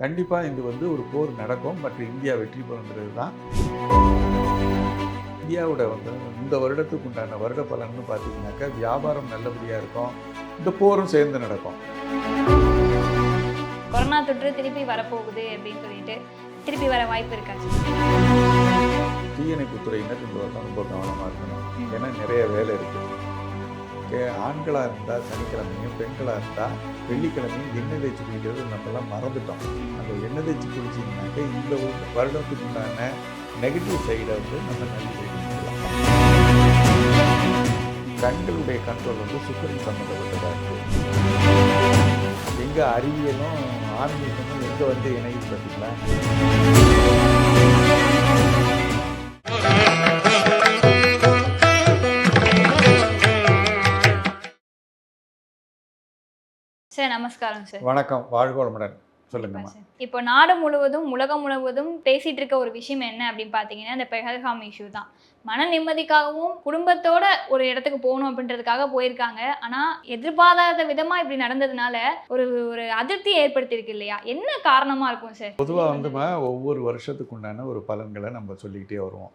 கண்டிப்பாக இது வந்து ஒரு போர் நடக்கும். மற்றும் இந்தியா வெற்றி பெறுங்கிறது தான். இந்தியாவோட வந்து இந்த வருடத்துக்கு உண்டான வருட பலன்னு பார்த்தீங்கன்னாக்கா வியாபாரம் நல்லபடியாக இருக்கும். இந்த போரும் சேர்ந்து நடக்கும். கொரோனா தொற்று திருப்பி வரப்போகுது அப்படின்னு சொல்லிட்டு திருப்பி வர வாய்ப்பு இருக்கா? தீயணைப்பு துறையினர் ரொம்ப கவனமாக இருக்கணும். ஏன்னா நிறைய வேலை இருக்குது ஆண்களாக இருந்தால் சனிக்கிழமையும் பெண்களாக இருந்தால் வெள்ளிக்கிழமையும் எண்ணெய் தேய்ச்சி குளிக்கிறது நம்மளாம் மறந்துட்டோம். அந்த எண்ணெய் தேய்ச்சி குளிச்சிங்கனாக்க இந்த ஒரு வருடத்துக்கு உண்டான நெகட்டிவ் சைடை வந்து நம்ம நல்ல கண்களுடைய கண்ட்ரோல் வந்து சுக்கரன் சம்மந்தப்பட்டதாக இருக்குது எங்கே அறிவியலும் ஆன்மீகமும் எங்கே வந்து இணையுது பார்த்தீங்களா சார் நமஸ்காரம் சார். வணக்கம். வாழ்க வளமுடன். சொல்லுங்கம்மா. இப்போ நாடு முழுவதும் உலகம் முழுவதும் பேசிட்டு இருக்க ஒரு விஷயம் என்ன அப்படின்னு பார்த்தீங்கன்னா இந்த பெஹல்காம் இஷ்யூ தான். மன நிம்மதிக்காகவும் குடும்பத்தோட ஒரு இடத்துக்கு போகணும் அப்படின்றதுக்காக போயிருக்காங்க. ஆனா எதிர்பாராத விதமா இப்படி நடந்ததுனால ஒரு ஒரு அதிருப்தி ஏற்படுத்தியிருக்கு இல்லையா? என்ன காரணமா இருக்கும் சார்? பொதுவாக வந்துமா ஒவ்வொரு வருஷத்துக்கு உண்டான ஒரு பலன்களை நம்ம சொல்லிக்கிட்டே வருவோம்.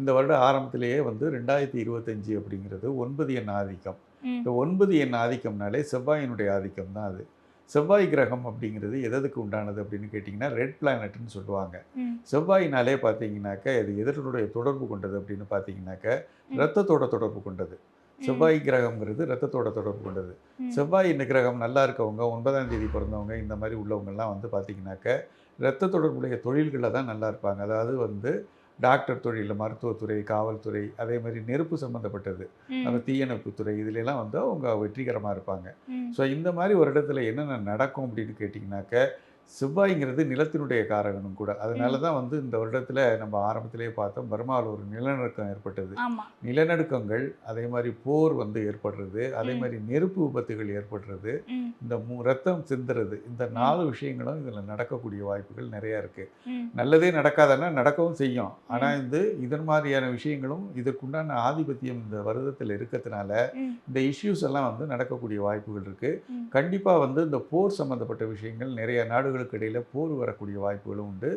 இந்த வருட ஆரம்பத்திலேயே வந்து ரெண்டாயிரத்தி இருபத்தஞ்சி அப்படிங்கிறது ஒன்பது எண் ஆதிக்கம். இந்த ஒன்பது எண் ஆதிக்கம்னாலே செவ்வாயினுடைய ஆதிக்கம் தான் அது. செவ்வாய் கிரகம் அப்படிங்கிறது எதற்கு உண்டானது அப்படின்னு கேட்டிங்கன்னா ரெட் பிளானட்னு சொல்லுவாங்க. செவ்வாயினாலே பார்த்தீங்கன்னாக்க இது எதனுடைய தொடர்பு கொண்டது அப்படின்னு பார்த்தீங்கன்னாக்க ரத்தத்தோட தொடர்பு கொண்டது. செவ்வாய் கிரகம்ங்கிறது ரத்தத்தோட தொடர்பு கொண்டது. செவ்வாய் இந்த கிரகம் நல்லா இருக்கவங்க ஒன்பதாம் தேதி பிறந்தவங்க இந்த மாதிரி உள்ளவங்கெல்லாம் வந்து பார்த்தீங்கன்னாக்க ரத்த தொடர்புடைய தொழில்களில் தான் நல்லா இருப்பாங்க. அதாவது வந்து டாக்டர் தொழில் மருத்துவத்துறை காவல்துறை அதே மாதிரி நெருப்பு சம்மந்தப்பட்டது அந்த தீயணைப்புத்துறை இதுலெல்லாம் வந்து அவங்க வெற்றிகரமாக இருப்பாங்க. ஸோ இந்த மாதிரி ஒரு இடத்துல என்னென்ன நடக்கும் அப்படின்னு கேட்டிங்கனாக்க செவ்வாய்ங்கிறது நிலத்தினுடைய காரகனும் கூட. அதனால தான் வந்து இந்த வருடத்தில் நம்ம ஆரம்பத்திலேயே பார்த்தோம் பர்மாவில் ஒரு நிலநடுக்கம் ஏற்பட்டது. நிலநடுக்கங்கள் அதே மாதிரி போர் வந்து ஏற்படுறது அதே. மாதிரி நெருப்பு விபத்துகள் ஏற்படுறது இந்த ரத்தம் சிந்துறது இந்த நாலு விஷயங்களும் இதில் நடக்கக்கூடிய வாய்ப்புகள் நிறையா இருக்குது நல்லதே நடக்காதன்னா நடக்கவும் செய்யும். ஆனால் வந்து இதன் மாதிரியான விஷயங்களும் இதற்குண்டான ஆதிபத்தியம் இந்த வருடத்தில் இருக்கிறதுனால இந்த இஷ்யூஸ் எல்லாம் வந்து நடக்கக்கூடிய வாய்ப்புகள் இருக்குது. கண்டிப்பாக வந்து இந்த போர் சம்மந்தப்பட்ட விஷயங்கள் நிறைய நாடுகளுக்கு இடையில போர் வரக்கூடிய வாய்ப்புகளும் உண்டு.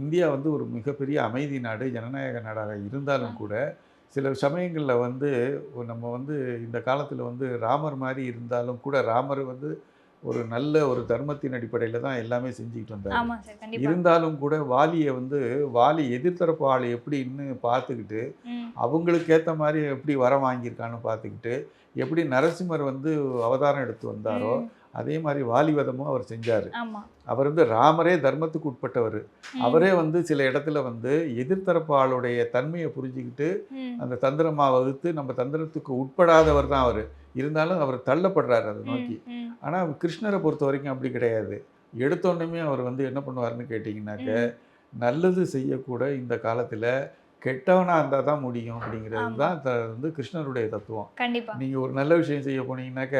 இந்தியா வந்து ஒரு மிகப்பெரிய அமைதி நாடு ஜனநாயக நாடாக இருந்தாலும் கூட சில சமயங்களில் வந்து நம்ம வந்து இந்த காலத்தில் வந்து ராமர் மாதிரி இருந்தாலும் கூட ராமர் வந்து ஒரு நல்ல ஒரு தர்மத்தின் அடிப்படையில் தான் எல்லாமே செஞ்சுக்கிட்டு கண்டிப்பா. இருந்தாலும் கூட வாலியை வந்து வாலி எதிர்த்தரப்பு ஆள் எப்படின்னு பார்த்துக்கிட்டு அவங்களுக்கு ஏற்ற மாதிரி எப்படி வரம் வாங்கியிருக்கான்னு பார்த்துக்கிட்டு எப்படி நரசிம்மர் வந்து அவதாரம் எடுத்து வந்தாரோ அதே மாதிரி வாலிவதமும் அவர் செஞ்சார். அவர் வந்து ராமரே தர்மத்துக்கு உட்பட்டவர். அவரே வந்து சில இடத்துல வந்து எதிர்த்தரப்பு ஆளுடைய தன்மையை புரிஞ்சுக்கிட்டு அந்த தந்திரமா வகுத்து நம்ம தந்திரத்துக்கு உட்படாதவர் தான் அவர். இருந்தாலும் அவர் தள்ளப்படுறாரு அதை நோக்கி. ஆனால் கிருஷ்ணரை பொறுத்த வரைக்கும் அப்படி கிடையாது. எடுத்தோடனே அவர் வந்து என்ன பண்ணுவாருன்னு கேட்டிங்கனாக்க. நல்லது செய்யக்கூட இந்த காலத்தில் கெட்டவனாக இருந்தால் தான் முடியும் அப்படிங்கிறது. தான் வந்து கிருஷ்ணருடைய தத்துவம். நீங்கள் ஒரு நல்ல விஷயம் செய்ய போனீங்கன்னாக்க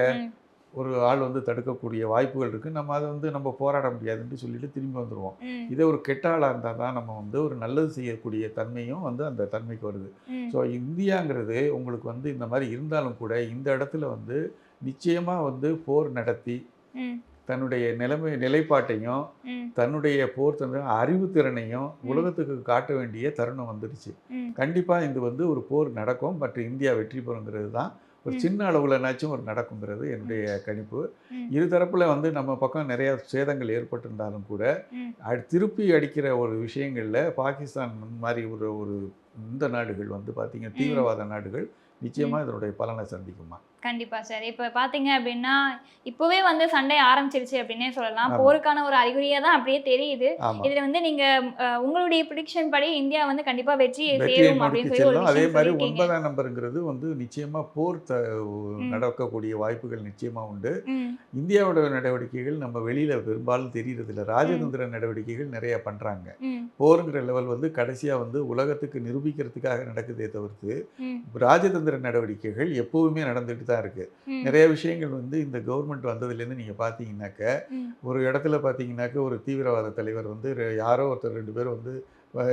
ஒரு ஆள் வந்து தடுக்கக்கூடிய வாய்ப்புகள் இருக்குது நம்ம அதை வந்து நம்ம போராட முடியாதுன்னு சொல்லிட்டு திரும்பி வந்துடுவோம் இதே ஒரு கெட்ட ஆளாக இருந்தால் தான் நம்ம வந்து ஒரு நல்லது செய்யக்கூடிய தன்மையும் வந்து அந்த தன்மைக்கு வருது. ஸோ இந்தியாங்கிறது உங்களுக்கு வந்து இந்த மாதிரி இருந்தாலும் கூட இந்த இடத்துல வந்து நிச்சயமாக வந்து போர் நடத்தி தன்னுடைய நிலைமை நிலைப்பாட்டையும் தன்னுடைய போர் தன்னுடைய அறிவுத்திறனையும் உலகத்துக்கு காட்ட வேண்டிய தருணம் வந்துடுச்சு. கண்டிப்பாக இது வந்து ஒரு போர் நடக்கும். பட் இந்தியா வெற்றி பெறுங்கிறது தான் ஒரு. சின்ன அளவுலனாச்சும் ஒரு நடக்குங்கிறது என்னுடைய கணிப்பு ம். இரு தரப்புல வந்து நம்ம பக்கம் நிறைய சேதங்கள் ஏற்பட்டிருந்தாலும் கூட ம். அ- திருப்பி அடிக்கிற ஒரு விஷயங்கள்ல பாகிஸ்தான் மாதிரி ஒரு ஒரு இந்த நாடுகள் வந்து பார்த்தீங்க தீவிரவாத நாடுகள் நிச்சயமா இதனுடைய பலனை சந்திக்குமா கண்டிப்பா சார். இப்போ பாத்தீங்க அப்படின்னா இப்போவே வந்து சண்டை ஆரம்பிச்சிருச்சு அப்படின்னே சொல்லலாம். போருக்கான ஒரு அறிகுறியா தான் அப்படியே தெரியுது. இதுல வந்து நீங்க உங்களுடைய ப்ரிடிக்ஷன் படி இந்தியா வந்து கண்டிப்பா வெற்றி சேரும் அப்படின்னு சொல்லி அதே மாதிரி ஒன்பதாம் நம்பருங்கிறது வந்து நிச்சயமா போர் நடக்கக்கூடிய வாய்ப்புகள் நிச்சயமா உண்டு. இந்தியாவோட நடவடிக்கைகள் நம்ம வெளியில பெரும்பாலும் தெரியறதில்ல. ராஜதந்திர நடவடிக்கைகள் நிறைய பண்றாங்க. போருங்கிற லெவல் வந்து கடைசியா வந்து உலகத்துக்கு நிரூபிக்கிறதுக்காக நடக்குதே தவிர்த்து ராஜதந்திர நடவடிக்கைகள் எப்பவுமே நடந்துட்டு தான் இருக்கு. ம், நிறைய விஷயங்கள் வந்து இந்த கவர்மெண்ட் வந்ததுலேருந்து நீங்க பார்த்தீங்கன்னாக்க ஒரு இடத்துல பார்த்தீங்கன்னாக்க ஒரு தீவிரவாத தலைவர் வந்து யாரோ ஒருத்தர் ரெண்டு பேர் வந்து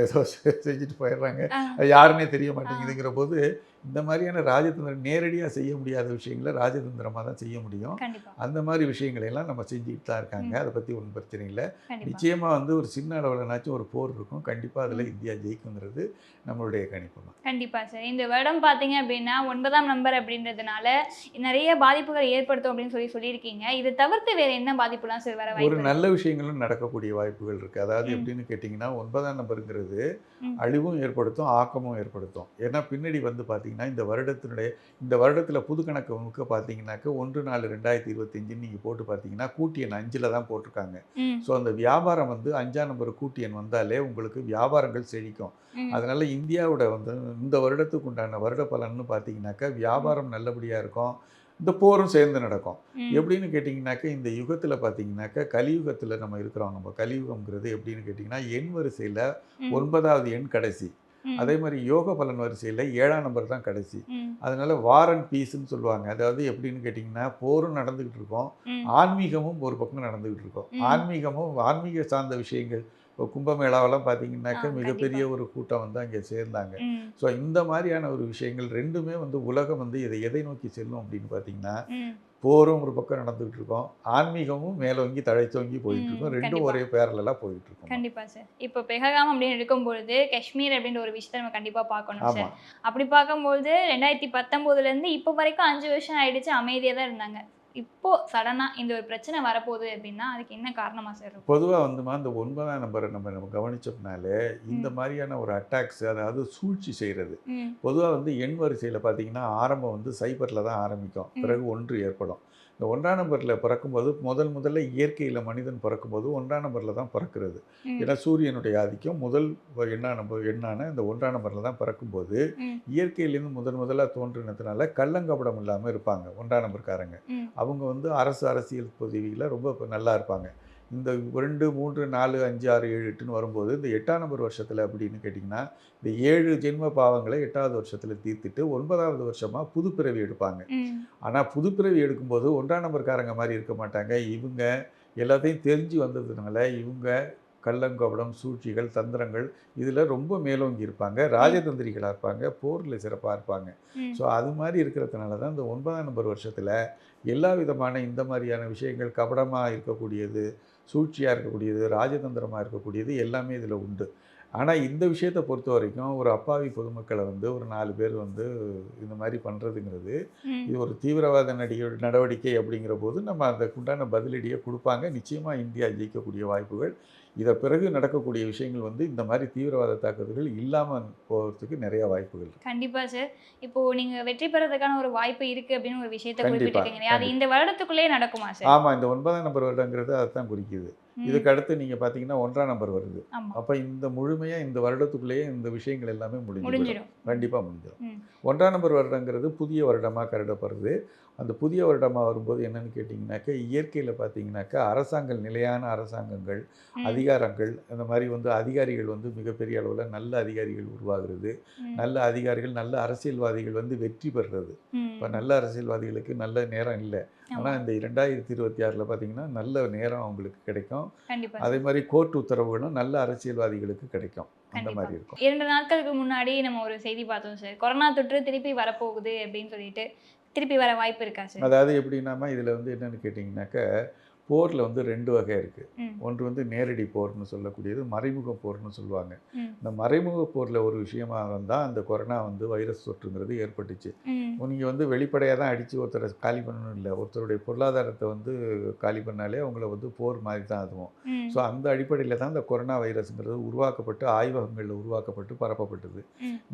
ஏதோ செஞ்சுட்டு போயிடுறாங்க. யாருன்னே தெரிய மாட்டேங்குதுங்கிற போது இந்த மாதிரியான ராஜதந்திரம் நேரடியாக செய்ய முடியாத விஷயங்களை ராஜதந்திரமாக தான் செய்ய முடியும். அந்த மாதிரி விஷயங்களை எல்லாம் நம்ம செஞ்சுக்கிட்டு தான் இருக்காங்க. அதை பற்றி ஒன்றும் பிரச்சனை இல்லை. நிச்சயமாக வந்து ஒரு சின்ன அளவுலனாச்சும் ஒரு போர் இருக்கும். கண்டிப்பாக அதில் இந்தியா ஜெயிக்குங்கிறது நம்மளுடைய கணிப்பு தான். கண்டிப்பா சார். இந்த வருடம் பார்த்தீங்க அப்படின்னா ஒன்பதாம் நம்பர் அப்படின்றதுனால நிறைய பாதிப்புகள் ஏற்படுத்தும் அப்படின்னு சொல்லி சொல்லியிருக்கீங்க. இதை தவிர்த்து வேற என்ன பாதிப்புலாம் சார் வர ஒரு? நல்ல விஷயங்களும் நடக்கக்கூடிய வாய்ப்புகள் இருக்குது அதாவது. எப்படின்னு கேட்டிங்கன்னா ஒன்பதாம் நம்பருங்கிறது. அழிவும் ஏற்படுத்தும் ஆக்கமும் ஏற்படுத்தும். ஏன்னா பின்னாடி வந்து பார்த்தீங்கன்னா இந்த வருடத்தினுடைய இந்த வருடத்தில் புது கணக்கு முழுக்க பார்த்தீங்கன்னாக்க ஒன்று நாலு ரெண்டாயிரத்தி இருபத்தஞ்சுன்னு நீங்கள் போட்டு பார்த்தீங்கன்னா கூட்டி எண் அஞ்சில் தான் போட்டிருக்காங்க. ஸோ அந்த வியாபாரம் வந்து அஞ்சாம் நம்பர் கூட்டி எண் வந்தாலே உங்களுக்கு வியாபாரங்கள் செழிக்கும். அதனால இந்தியாவோட வந்து இந்த வருடத்துக்கு உண்டான வருட பலன்னு பார்த்தீங்கன்னாக்கா வியாபாரம் நல்லபடியாக இருக்கும். இந்த போரும் சேர்ந்து நடக்கும். எப்படின்னு கேட்டிங்கனாக்கா இந்த யுகத்தில் பார்த்தீங்கன்னாக்கா கலியுகத்தில் நம்ம இருக்கிறோம். நம்ம கலியுகம்ங்கிறது எப்படின்னு கேட்டிங்கன்னா எண் வரிசையில் ஒன்பதாவது எண் கடைசி. அதே மாதிரி யோக பலன் வரிசையில் ஏழாம் நம்பர் தான் கடைசி. அதனால வார் அண்ட் பீஸ்ன்னு சொல்லுவாங்க. அதாவது எப்படின்னு கேட்டிங்கன்னா போரும் நடந்துக்கிட்டு இருக்கோம். ஆன்மீகமும் ஒரு பக்கம் நடந்துக்கிட்டு இருக்கோம். ஆன்மீகமும் ஆன்மீக சார்ந்த விஷயங்கள் இப்போ கும்பமேளாவெல்லாம் பார்த்தீங்கன்னாக்கா மிகப்பெரிய ஒரு கூட்டம் வந்து அங்கே சேர்ந்தாங்க. ஸோ இந்த மாதிரியான ஒரு விஷயங்கள் ரெண்டுமே வந்து உலகம் வந்து இதை எதை நோக்கி செல்லும் அப்படின்னு பார்த்தீங்கன்னா போரும் ஒரு பக்கம் நடந்துகிட்டு இருக்கோம் ஆன்மீகமும் மேலோங்கி தழைச்சோங்கி போயிட்டு இருக்கும் ரெண்டும். ஒரே பேரலாம் போயிட்டு இருக்கும் கண்டிப்பா சார். இப்போ பெஹகாம் அப்படின்னு எடுக்கும்பொழுது காஷ்மீர் அப்படின்ற ஒரு விஷயத்தை நம்ம கண்டிப்பா பார்க்கணும் சார். அப்படி பார்க்கும்போது ரெண்டாயிரத்தி பத்தொம்போதுல இருந்து இப்போ வரைக்கும் அஞ்சு வருஷம் ஆயிடுச்சு அமைதியா தான் இருந்தாங்க. இப்போ சடனா இந்த ஒரு பிரச்சனை வரப்போகுது அப்படின்னா அதுக்கு என்ன காரணமா சார் பொதுவாக வந்துமா இந்த ஒன்பதாம் நம்பரை நம்ம நம்ம கவனிச்சோம்னாலே இந்த. மாதிரியான ஒரு அட்டாக்ஸ் அதாவது சூழ்ச்சி செய்கிறது பொதுவாக வந்து எண் வரிசையில் பார்த்தீங்கன்னா ஆரம்பம் வந்து சைபரில் தான் ஆரம்பிக்கும். பிறகு ஒன்று ஏற்படும். இந்த ஒன்றாம் நம்பரில் பிறக்கும்போது முதல் முதல்ல இயற்கையில் மனிதன் பிறக்கும்போது ஒன்றாம் நம்பரில் தான் பிறக்கிறது. ஏன்னா சூரியனுடைய ஆதிக்கம் முதல் எண்ணாம் நம்பர் எண்ணான இந்த ஒன்றாம் நம்பரில் தான் பிறக்கும்போது இயற்கையிலேருந்து முதன் முதலாக தோன்றினதுனால கள்ளங்கபடம் இல்லாமல் இருப்பாங்க ஒன்றாம் நம்பர்காரங்க அவங்க வந்து அரசு அரசியல் பதவியில் ரொம்ப நல்லா இருப்பாங்க. இந்த ரெண்டு மூன்று நாலு அஞ்சு ஆறு ஏழு எட்டுன்னு வரும்போது இந்த எட்டாம் நம்பர் வருஷத்தில் அப்படின்னு கேட்டிங்கன்னா இந்த ஏழு ஜென்ம பாவங்களை எட்டாவது வருஷத்தில் தீர்த்துட்டு ஒன்பதாவது வருஷமாக புதுப்பிறவி எடுப்பாங்க. ஆனால் புதுப்பிறவி எடுக்கும்போது ஒன்றாம் நம்பர்காரங்க மாதிரி இருக்க மாட்டாங்க. இவங்க எல்லாத்தையும் தெரிஞ்சு வந்ததுனால இவங்க கள்ளங்கபடம் சூழ்ச்சிகள் தந்திரங்கள் இதில் ரொம்ப மேலோங்கி இருப்பாங்க ராஜதந்திரிகளாக இருப்பாங்க போரில் சிறப்பாக இருப்பாங்க. ஸோ அது மாதிரி இருக்கிறதுனால தான் இந்த ஒன்பதாம் நம்பர் வருஷத்தில் எல்லா விதமான இந்த மாதிரியான விஷயங்கள் கபடமாக இருக்கக்கூடியது சூழ்ச்சியாக இருக்கக்கூடியது ராஜதந்திரமாக இருக்கக்கூடியது எல்லாமே இதில் உண்டு. ஆனால் இந்த விஷயத்தை பொறுத்த வரைக்கும் ஒரு அப்பாவி பொதுமக்களை வந்து ஒரு நாலு பேர் வந்து இந்த மாதிரி பண்ணுறதுங்கிறது இது ஒரு தீவிரவாத நடிகை நடவடிக்கை அப்படிங்கிற போது நம்ம அதுக்கு உண்டான பதிலடியை கொடுப்பாங்க. நிச்சயமாக இந்தியா ஜெயிக்கக்கூடிய வாய்ப்புகள் இதை பிறகு நடக்கக்கூடிய விஷயங்கள் வந்து இந்த மாதிரி தீவிரவாத தாக்குதல்கள் இல்லாமல் போகிறதுக்கு நிறைய வாய்ப்புகள் இருக்கு. கண்டிப்பா சார் இப்போ நீங்க வெற்றி பெறதுக்கான ஒரு வாய்ப்பு இருக்கு அப்படின்னு ஒரு விஷயத்தை கண்டிப்பா, குறிப்பிட்டிருக்கீங்க? அது இந்த வருடத்துக்குள்ளே நடக்குமா சார் ஆமாம் இந்த ஒன்பதாம் நம்பர் வருடங்கிறது அதைத்தான் குறிக்குது. இதுக்கு அடுத்து நீங்கள் பார்த்தீங்கன்னா ஒன்றாம் நம்பர் வருது. அப்போ இந்த முழுமையாக இந்த வருடத்துக்குள்ளேயே இந்த விஷயங்கள் எல்லாமே முடிஞ்சு முடிஞ்சிடும். கண்டிப்பாக முடிஞ்சிடும். ஒன்றாம் நம்பர் வருடங்கிறது புதிய வருடமாக கருதப்படுறது அந்த புதிய வருடமாக வரும்போது என்னன்னு கேட்டிங்கனாக்கா இயற்கையில் பார்த்தீங்கன்னாக்கா அரசாங்கம் நிலையான அரசாங்கங்கள் அதிகாரங்கள் அந்த மாதிரி வந்து அதிகாரிகள் வந்து மிகப்பெரிய அளவில் நல்ல அதிகாரிகள் உருவாகிறது நல்ல அதிகாரிகள் நல்ல அரசியல்வாதிகள் வந்து வெற்றி பெறுறது. இப்போ நல்ல அரசியல்வாதிகளுக்கு நல்ல நேரம் இல்லை. ஆனால் இந்த இரண்டாயிரத்தி இருபத்தி ஆறில் பார்த்தீங்கன்னா நல்ல நேரம் அவங்களுக்கு கிடைக்கும். அதே மாதிரி கோர்ட் உத்தரவுகளும் நல்ல அரசியல்வாதிகளுக்கு கிடைக்கும். அந்த. மாதிரி இருக்கும். இரண்டு நாட்களுக்கு முன்னாடி நம்ம ஒரு செய்தி பார்த்தோம் சார். கொரோனா தொற்று திருப்பி வரப்போகுது அப்படின்னு சொல்லிட்டு திருப்பி வர வாய்ப்பு இருக்கா சார்? அதாவது எப்படின்னாமா இதில் வந்து என்னென்னு கேட்டிங்கனாக்கா போரில் வந்து ரெண்டு வகை இருக்குது ஒன்று வந்து நேரடி போர்னு சொல்லக்கூடியது மறைமுக போர்னு சொல்லுவாங்க. இந்த மறைமுக போரில் ஒரு விஷயமா தான் அந்த கொரோனா வந்து வைரஸ் தொற்றுங்கிறது ஏற்பட்டுச்சு. நீங்கள் வந்து வெளிப்படையாக தான் அடித்து ஒருத்தரை காலி பண்ணணும் இல்லை. ஒருத்தருடைய பொருளாதாரத்தை வந்து காலி பண்ணாலே அவங்கள வந்து போர் மாதிரி தான் அதுவும் ஸோ அந்த அடிப்படையில் தான் இந்த கொரோனா வைரஸ்ங்கிறது உருவாக்கப்பட்டு ஆய்வகங்களில் உருவாக்கப்பட்டு பரப்பப்பட்டது.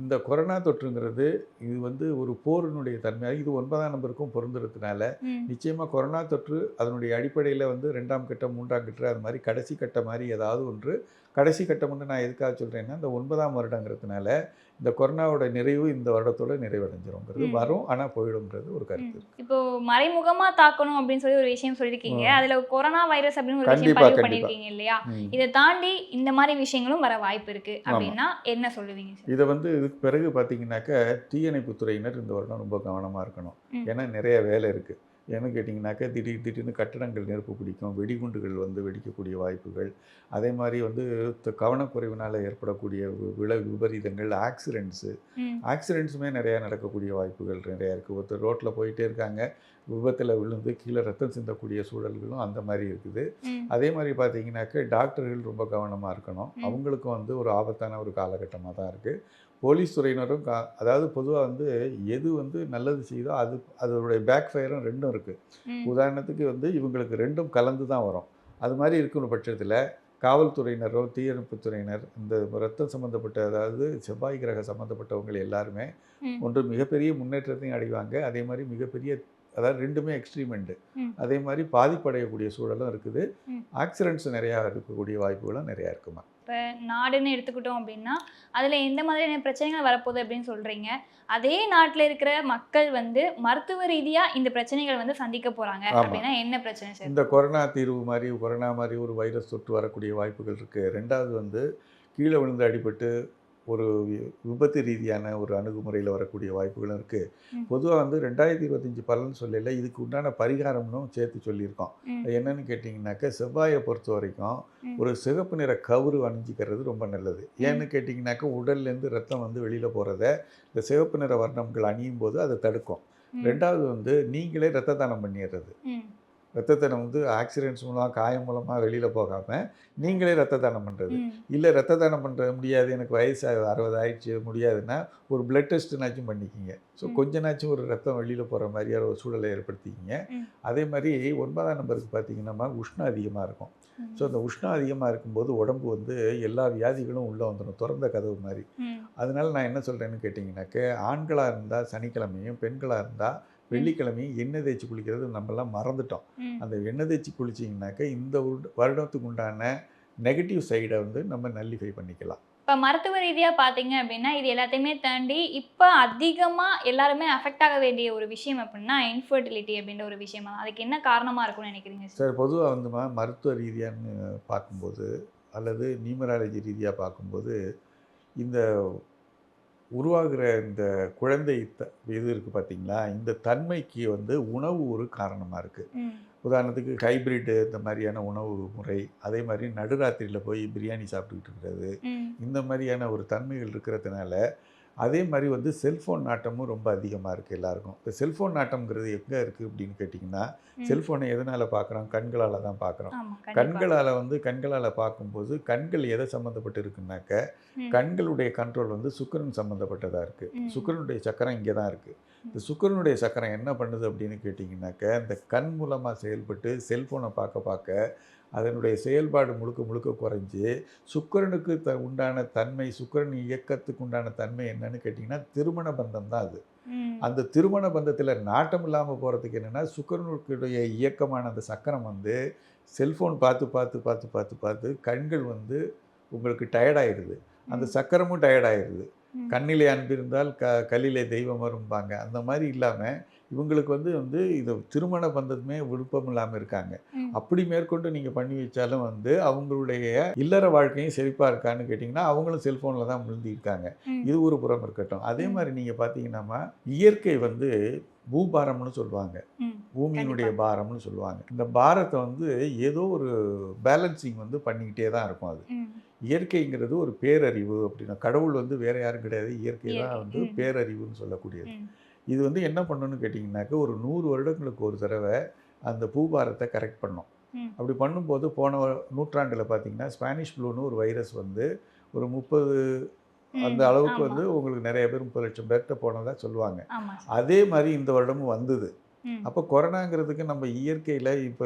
இந்த கொரோனா தொற்றுங்கிறது இது வந்து ஒரு போரினுடைய தன்மை இது ஒன்பதாம் நம்பருக்கும் பொருந்துறதுனால நிச்சயமாக கொரோனா தொற்று அதனுடைய அடிப்படையில் வந்து ரெண்டாம் கட்டம் மூன்றாம் கட்டம் அது மாதிரி கடைசி கட்டம் மாதிரி ஏதாவது ஒன்று கடைசி கட்டம்னு நான் எதுக்காக சொல்கிறேன்னா இந்த ஒன்பதாம் வருடங்கிறதுனால இந்த கொரோனாவோட நிறைவு இந்த வருடத்தோட நிறைவடைஞ்சிருங்கிறது. வரும் ஆனால் போயிடும்ன்றது ஒரு கருத்து. இப்போ மறைமுகமா தாக்கணும் அப்படின்னு சொல்லி ஒரு விஷயம் சொல்லியிருக்கீங்க. அதுல கொரோனா வைரஸ் அப்படின்னு ஒரு விஷயம் பதிவு. பண்ணியிருக்கீங்க இல்லையா. இதை தாண்டி இந்த மாதிரி விஷயங்களும் வர வாய்ப்பு இருக்கு அப்படின்னா என்ன சொல்லுவீங்க இதை வந்து இதுக்கு பிறகு பார்த்தீங்கன்னாக்கா தீயணைப்புத் துறையினர் இந்த வருடம் ரொம்ப கவனமாக இருக்கணும். ஏன்னா நிறைய வேலை இருக்குது ஏன்னு கேட்டிங்கனாக்கா திடீர் திடீர்னு கட்டடங்கள் நெருப்பு பிடிக்கும் வெடிகுண்டுகள் வந்து வெடிக்கக்கூடிய வாய்ப்புகள். அதே மாதிரி வந்து கவனக்குறைவினால் ஏற்படக்கூடிய விள விபரீதங்கள் ஆக்சிடெண்ட்ஸு ம். ஆக்சிடெண்ட்ஸுமே நிறையா நடக்கக்கூடிய வாய்ப்புகள் நிறையா இருக்குது ஒருத்தர் ரோட்டில் போயிட்டே இருக்காங்க விபத்தில் விழுந்து கீழே ரத்தம் சிந்தக்கூடிய சூழல்களும் அந்த மாதிரி இருக்குது. அதே மாதிரி பார்த்தீங்கன்னாக்க டாக்டர்கள் ரொம்ப கவனமாக இருக்கணும். அவங்களுக்கும் வந்து ஒரு ஆபத்தான ஒரு காலகட்டமாக தான் இருக்குது போலீஸ் துறையினரும் கா அதாவது பொதுவாக வந்து எது வந்து நல்லது செய்தோ அது அதோடைய பேக் ஃபயரும் ரெண்டும் இருக்குது உதாரணத்துக்கு வந்து இவங்களுக்கு ரெண்டும் கலந்து தான் வரும். அது மாதிரி இருக்கிற பட்சத்தில் காவல்துறையினரோ தீயணைப்புத் துறையினர் இந்த ரத்தம் சம்மந்தப்பட்ட அதாவது செவ்வாய் கிரக சம்மந்தப்பட்டவங்க எல்லாருமே. ஒன்று மிகப்பெரிய முன்னேற்றத்தையும் அடைவாங்க. அதே மாதிரி மிகப்பெரிய அதாவது ரெண்டுமே எக்ஸ்ட்ரீமெண்ட்டு ம். அதே மாதிரி பாதிப்படையக்கூடிய சூழலும் இருக்குது. ஆக்சிடென்ட்ஸ் நிறையா இருக்கக்கூடிய வாய்ப்புகளும் நிறையா இருக்குமா இப்போ நாடுன்னு எடுத்துக்கிட்டோம் அப்படின்னா அதில் எந்த மாதிரியான பிரச்சனைகள் வரப்போகுது அப்படின்னு சொல்கிறீங்க அதே நாட்டில் இருக்கிற மக்கள் வந்து மருத்துவ ரீதியாக இந்த பிரச்சனைகள் வந்து சந்திக்க போகிறாங்க. அப்படின்னா என்ன பிரச்சனை இந்த கொரோனா தீர்வு மாதிரி கொரோனா மாதிரி ஒரு வைரஸ் தொற்று வரக்கூடிய வாய்ப்புகள் இருக்குது ரெண்டாவது வந்து கீழே விழுந்து அடிபட்டு ஒரு வி- விபத்து ரீதியான ஒரு அணுகுமுறையில் வரக்கூடிய வாய்ப்புகளும் இருக்குது. பொதுவாக வந்து ரெண்டாயிரத்தி இருபத்தஞ்சி பலன் சொல்லல இதுக்கு உண்டான பரிகாரம்னும் சேர்த்து சொல்லியிருக்கோம். என்னன்னு கேட்டிங்கனாக்கா செவ்வாயை பொறுத்த வரைக்கும். ஒரு சிகப்பு நிற கவுரு அணிஞ்சிக்கிறது ரொம்ப நல்லது. ஏன்னு கேட்டிங்கனாக்கா உடல்லேருந்து ரத்தம் வந்து வெளியில் போகிறத இந்த சிவப்பு நிற வர்ணங்கள் அணியும் போது அதை தடுக்கும். ரெண்டாவது வந்து நீங்களே ரத்த தானம் பண்ணிடுறது ரத்த தானம் வந்து ஆக்சிடென்ட்ஸ் மூலமாக காயம் மூலமாக வெளியில் போகாமல் நீங்களே ரத்த தானம் பண்ணுறது இல்லை ரத்த தானம் பண்ணுறது முடியாது எனக்கு வயசு அறுபது ஆயிடுச்சு முடியாதுன்னா ஒரு பிளட் டெஸ்ட்டுனாச்சும் பண்ணிக்கிங்க. ஸோ ம். கொஞ்சனாச்சும் ஒரு ரத்தம் வெளியில் போகிற மாதிரியான ஒரு சூழலை ஏற்படுத்திக்கிங்க. அதே மாதிரி ஒன்பதாம் நம்பருக்கு பார்த்தீங்கன்னா உஷ்ணம் அதிகமாக இருக்கும். ஸோ அந்த உஷ்ணம் அதிகமாக இருக்கும்போது உடம்பு வந்து எல்லா வியாதிகளும் உள்ளே வந்துடும் திறந்த கதவு மாதிரி. அதனால நான் என்ன சொல்கிறேன்னு கேட்டிங்கனாக்க ஆண்களாக இருந்தால் சனிக்கிழமையும் பெண்களாக இருந்தால் வெள்ளிக்கிழமையும் எண்ணெய் தேய்ச்சி குளிக்கிறது நம்மலாம் மறந்துட்டோம். அந்த எண்ணெய் தேய்ச்சி குளிச்சிங்கனாக்க இந்த வருட- வருடத்துக்கு உண்டான நெகட்டிவ் சைடை வந்து நம்ம நல்லிஃபை பண்ணிக்கலாம். இப்போ மருத்துவ ரீதியாக பார்த்தீங்க அப்படின்னா இது எல்லாத்தையுமே தாண்டி இப்போ அதிகமாக எல்லாருமே அஃபெக்ட் ஆக வேண்டிய ஒரு விஷயம் அப்படின்னா இன்ஃபர்டிலிட்டி அப்படின்ற ஒரு விஷயமா அதுக்கு என்ன காரணமாக இருக்கும்னு நினைக்கிறீங்க சார்? பொதுவாக வந்து மருத்துவ ரீதியான்னு பார்க்கும்போது அல்லது நியூமராலஜி ரீதியாக பார்க்கும்போது இந்த உருவாகிற இந்த குழந்தை த இது இருக்குது பார்த்தீங்களா இந்த தன்மைக்கு வந்து உணவு ஒரு காரணமாக இருக்குது உதாரணத்துக்கு ஹைபிரிட்டு இந்த மாதிரியான உணவு முறை அதே மாதிரி நடுராத்திரியில் போய் பிரியாணி சாப்பிட்டுக்கிட்டு இருக்கிறது. இந்த மாதிரியான ஒரு தன்மைகள் இருக்கிறதுனால அதே மாதிரி வந்து செல்ஃபோன் நாட்டமும் ரொம்ப அதிகமாக இருக்குது எல்லாருக்கும். இப்போ செல்ஃபோன் நாட்டம்ங்கிறது எங்கே இருக்குது அப்படின்னு கேட்டிங்கன்னா. செல்ஃபோனை எதனால் பார்க்குறோம் கண்களால் தான் பார்க்குறோம் கண்களால் வந்து கண்களால் பார்க்கும்போது கண்கள் எதை சம்மந்தப்பட்டு இருக்குனாக்க ம். கண்களுடைய கண்ட்ரோல் வந்து சுக்கிரன் சம்மந்தப்பட்டதாக இருக்குது. சுக்கிரனுடைய சக்கரம் இங்கே தான் இருக்குது இந்த சுக்கிரனுடைய சக்கரம் என்ன பண்ணுது அப்படின்னு கேட்டிங்கனாக்க இந்த கண் மூலமாக செயல்பட்டு செல்ஃபோனை பார்க்க பார்க்க அதனுடைய செயல்பாடு முழுக்க முழுக்க குறைஞ்சி சுக்கிரனுக்கு த உண்டான தன்மை சுக்கிரன் இயக்கத்துக்கு உண்டான தன்மை என்னன்னு கேட்டிங்கன்னா திருமண பந்தம் தான் அது. அந்த திருமண பந்தத்தில் நாட்டம் இல்லாமல் போகிறதுக்கு என்னென்னா சுக்கரனுடைய இயக்கமான அந்த சக்கரம் வந்து செல்ஃபோன் பார்த்து பார்த்து பார்த்து பார்த்து பார்த்து கண்கள் வந்து உங்களுக்கு டயர்டாயிடுது அந்த. சக்கரமும் டயர்டாயிடுது. கண்ணிலே அன்பிருந்தால் க கல்லிலே தெய்வம் வரும்பாங்க அந்த மாதிரி இல்லாமல் இவங்களுக்கு வந்து வந்து இது திருமண பந்தத்துமே விருப்பம் இல்லாமல் இருக்காங்க. அப்படி மேற்கொண்டு நீங்கள் பண்ணி வச்சாலும் வந்து அவங்களுடைய இல்லற வாழ்க்கையும் செழிப்பாக இருக்கான்னு கேட்டிங்கன்னா அவங்களும் செல்ஃபோனில் தான் முழுந்திருக்காங்க ம். இது ஒரு புறம் இருக்கட்டும் அதே. மாதிரி நீங்கள் பார்த்தீங்கன்னா இயற்கை வந்து பூபாரம்னு சொல்லுவாங்க. பூமியினுடைய பாரம்னு சொல்லுவாங்க இந்த பாரத்தை வந்து ஏதோ ஒரு பேலன்சிங் வந்து பண்ணிக்கிட்டே தான் இருக்கும் அது. இயற்கைங்கிறது ஒரு பேரறிவு அப்படின்னா கடவுள் வந்து வேற யாரும் கிடையாது இயற்கை தான். வந்து. பேரறிவுன்னு சொல்லக்கூடியது. இது வந்து என்ன பண்ணணும்னு கேட்டிங்கனாக்க ஒரு நூறு வருடங்களுக்கு ஒரு தடவை அந்த பூபாரத்தை கரெக்ட் பண்ணும். அப்படி பண்ணும்போது போன நூற்றாண்டில் பார்த்தீங்கன்னா ஸ்பானிஷ் ப்ளூன்னு ஒரு வைரஸ் வந்து ஒரு முப்பது. அந்த அளவுக்கு. வந்து உங்களுக்கு நிறைய பேர் முப்பது லட்சம் பேர்கிட்ட போனதா சொல்லுவாங்க. அதே மாதிரி இந்த வருடமும் வந்தது. அப்போ கொரோனாங்கிறதுக்கு நம்ம இயற்கையில் இப்போ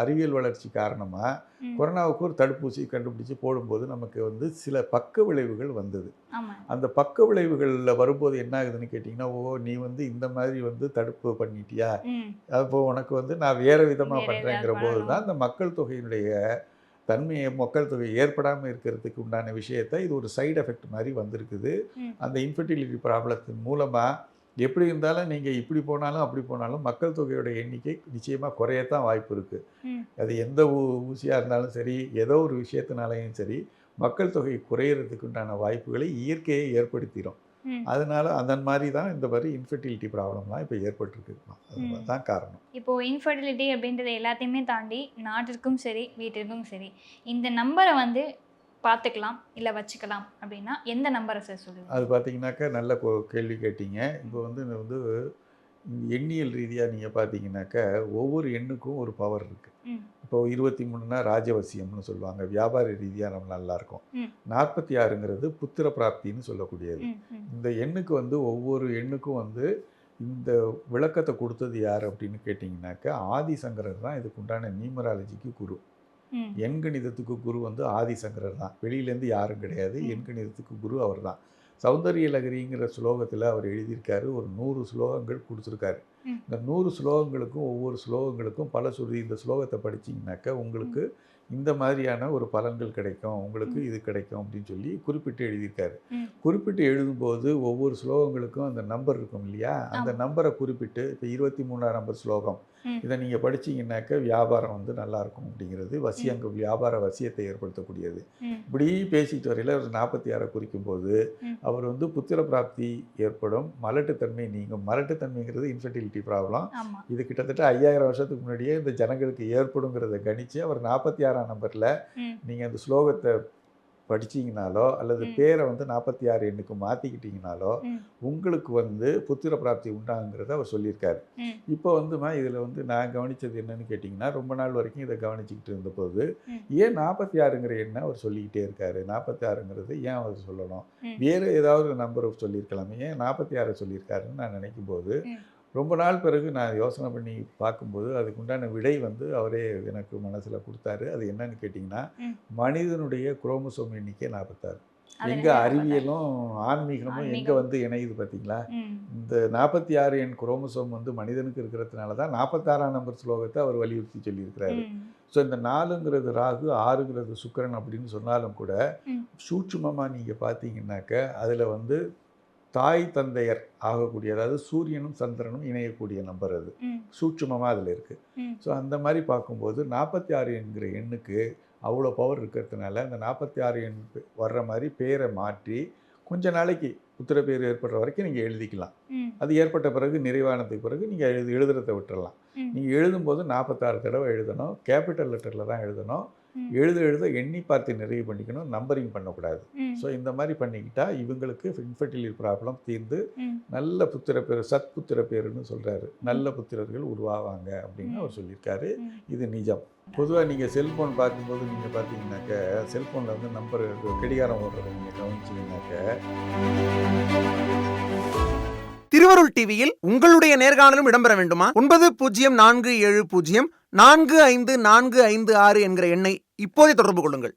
அறிவியல் வளர்ச்சி காரணமாக. கொரோனாவுக்கு ஒரு தடுப்பூசி கண்டுபிடிச்சு போடும்போது நமக்கு வந்து சில பக்க விளைவுகள் வந்தது அந்த பக்க விளைவுகளில் வரும்போது என்ன ஆகுதுன்னு கேட்டிங்கன்னா ஓ நீ வந்து இந்த மாதிரி வந்து தடுப்பு பண்ணிட்டியா. அப்போ உனக்கு வந்து நான் வேறு விதமாக பண்ணுறேங்கிற போது. தான் இந்த மக்கள் தொகையினுடைய தன்மையை மக்கள் தொகை ஏற்படாமல் இருக்கிறதுக்கு உண்டான விஷயத்தை இது ஒரு சைடு எஃபெக்ட் மாதிரி வந்திருக்குது. அந்த இன்ஃபர்டிலிட்டி ப்ராப்ளத்தின் மூலமாக எப்படி இருந்தாலும் நீங்கள் இப்படி போனாலும் அப்படி போனாலும் மக்கள் தொகையோட எண்ணிக்கை நிச்சயமாக குறையத்தான் வாய்ப்பு இருக்குது. அது எந்த ஊ ஊசியாக இருந்தாலும் சரி ஏதோ ஒரு விஷயத்தினாலையும் சரி மக்கள் தொகை குறையிறதுக்கு உண்டான வாய்ப்புகளை இயற்கையை ஏற்படுத்திடும். அதனால அதன் மாதிரி தான் இந்த மாதிரி இன்ஃபர்டிலிட்டி ப்ராப்ளம்லாம் இப்போ ஏற்பட்டிருக்கு. அதுதான் காரணம் இப்போ இன்ஃபர்டிலிட்டி அப்படின்றது எல்லாத்தையுமே தாண்டி நாட்டிற்கும் சரி வீட்டிற்கும் சரி இந்த நம்பரை வந்து பார்த்துக்கலாம் இல்லை வச்சுக்கலாம் அப்படின்னா எந்த நம்பரை சார் சொல்லுங்க அது பார்த்தீங்கன்னாக்கா நல்ல கேள்வி கேட்டீங்க. இப்போ வந்து இந்த வந்து எண்ணியல் ரீதியாக நீங்கள் பார்த்தீங்கன்னாக்கா ஒவ்வொரு எண்ணுக்கும் ஒரு பவர் இருக்குது இப்போ இருபத்தி மூணுனா ராஜவசியம்னு சொல்லுவாங்க. வியாபார ரீதியாக நம்ம நல்லா இருக்கும். நாற்பத்தி ஆறுங்கிறது புத்திர பிராப்தின்னு சொல்லக்கூடியது. இந்த எண்ணுக்கு வந்து ஒவ்வொரு எண்ணுக்கும் வந்து இந்த விளக்கத்தை கொடுத்தது யார் அப்படின்னு கேட்டிங்கனாக்கா ஆதிசங்கரர் தான் இதுக்கு உண்டான நியூமராலஜிக்கு குரு. எண்கணிதத்துக்கு குரு வந்து ஆதிசங்கரர் தான். வெளியிலேருந்து யாரும் கிடையாது. எண்கணிதத்துக்கு குரு அவர் தான். சௌந்தரிய லகரிங்கிற ஸ்லோகத்தில் அவர் எழுதியிருக்காரு. ஒரு நூறு ஸ்லோகங்கள் கொடுத்துருக்காரு. இந்த நூறு ஸ்லோகங்களுக்கும் ஒவ்வொரு ஸ்லோகங்களுக்கும் பல சுருதி இந்த ஸ்லோகத்தை படிச்சீங்கன்னாக்கா உங்களுக்கு இந்த மாதிரியான ஒரு பலன்கள் கிடைக்கும் உங்களுக்கு இது கிடைக்கும் அப்படின்னு சொல்லி குறிப்பிட்டு எழுதியிருக்காரு. குறிப்பிட்டு எழுதும்போது ஒவ்வொரு ஸ்லோகங்களுக்கும் அந்த நம்பர் இருக்கும் இல்லையா? அந்த. நம்பரை குறிப்பிட்டு இப்போ இருபத்தி மூணாம் நம்பர் ஸ்லோகம். இதை நீங்கள் படிச்சீங்கன்னாக்கா வியாபாரம் வந்து நல்லா இருக்கும் அப்படிங்கிறது. வசியங்க வியாபார வசியத்தை ஏற்படுத்தக்கூடியது. இப்படி பேசிட்டு வரையில ஒரு நாற்பத்தி ஆறை குறிக்கும் போது. அவர் வந்து புத்திர பிராப்தி ஏற்படும் மலட்டுத்தன்மை நீங்கும். மலட்டுத்தன்மைங்கிறது இன்ஃபர்டிலிட்டி ப்ராப்ளம். இது கிட்டத்தட்ட ஐயாயிரம் வருஷத்துக்கு முன்னாடியே இந்த ஜனங்களுக்கு ஏற்படுங்கிறத கணிச்சு அவர் நாற்பத்தி ஆறாம் நம்பரில் நீங்கள் அந்த ஸ்லோகத்தை படிச்சீங்கனாலோ அல்லது. பேரை வந்து நாற்பத்தி ஆறு எண்ணுக்கு மாற்றிக்கிட்டீங்கனாலோ உங்களுக்கு வந்து புத்திர பிராப்தி உண்டாங்கிறத அவர் சொல்லியிருக்காரு இப்போ வந்துமா இதில் வந்து நான் கவனிச்சது என்னன்னு கேட்டிங்கன்னா ரொம்ப நாள் வரைக்கும் இதை கவனிச்சுக்கிட்டு இருந்தபோது. ஏன் நாற்பத்தி ஆறுங்கிற எண்ணை அவர் சொல்லிக்கிட்டே இருக்காரு நாற்பத்தி ஆறுங்கிறது ஏன் அவர் சொல்லணும். வேறு ஏதாவது நம்பர் சொல்லியிருக்கலாமே ஏன் நாற்பத்தி ஆறு சொல்லியிருக்காருன்னு நான் நினைக்கும் போது. ரொம்ப நாள் பிறகு நான் யோசனை பண்ணி பார்க்கும்போது அதுக்கு உண்டான விடை வந்து அவரே எனக்கு மனசில் கொடுத்தாரு. அது என்னன்னு கேட்டிங்கன்னா. மனிதனுடைய குரோமோசோம் எண்ணிக்கை நாற்பத்தாறு. எங்க அறிவியலும் ஆன்மீகமும் எங்க. வந்து இணையுது பார்த்தீங்களா? இந்த நாற்பத்தி ஆறு எண் குரோமோசோம் வந்து மனிதனுக்கு இருக்கிறதுனால தான் நாற்பத்தாறாம் நம்பர் ஸ்லோகத்தை அவர் வலியுறுத்தி சொல்லியிருக்கிறாரு. ஸோ இந்த நாலுங்கிறது ராகு ஆறுங்கிறது சுக்கிரன் அப்படின்னு சொன்னாலும் கூட. சூட்சுமமாக நீங்கள் பார்த்தீங்கன்னாக்க அதில் வந்து தாய் தந்தையர் ஆகக்கூடிய அதாவது சூரியனும் சந்திரனும் இணையக்கூடிய நம்பர் அது. சூட்சுமமாக அதில் இருக்குது ஸோ அந்த மாதிரி பார்க்கும்போது நாற்பத்தி ஆறு என்கிற எண்ணுக்கு அவ்வளோ பவர் இருக்கிறதுனால அந்த நாற்பத்தி ஆறு எண் வர்ற மாதிரி பேரை மாற்றி கொஞ்ச நாளைக்கு புத்திர பேர் ஏற்படுற வரைக்கும் நீங்கள் எழுதிக்கலாம். அது ஏற்பட்ட பிறகு நிறைவானதுக்கு பிறகு நீங்கள் எழுது எழுதுறதை விட்டுறலாம். ம். நீங்கள் எழுதும்போது நாற்பத்தாறு தடவை எழுதணும். கேபிட்டல் லெட்டரில் தான் எழுதணும். எழுத எழுத எண்ணி பார்த்து நிறைவு பண்ணிக்கணும் நம்பரிங் பண்ணக்கூடாது. ஸோ இந்த மாதிரி பண்ணிக்கிட்டா இவங்களுக்கு இன்ஃபர்டிலிட்டி ப்ராப்ளம் தீர்ந்து நல்ல புத்திர பேர் சத் புத்திர பேருன்னு சொல்கிறாரு நல்ல புத்திரர்கள் உருவாவாங்க அப்படின்னு அவர் சொல்லியிருக்காரு. இது நிஜம். பொதுவாக நீங்கள் செல்ஃபோன் பார்க்கும்போது நீங்கள் பார்த்தீங்கன்னாக்க செல்ஃபோனில் வந்து நம்பர் கடிகாரம் ஓடுறதை நீங்கள் கவனிச்சிங்கனாக்க திருவருள் டிவியில் உங்களுடைய நேர்காணலும் இடம்பெற வேண்டுமா? ஒன்பது பூஜ்ஜியம் நான்கு ஏழு பூஜ்ஜியம் நான்கு ஐந்து நான்கு ஐந்து ஆறு என்கிற எண்ணை இப்போதே தொடர்பு கொள்ளுங்கள்.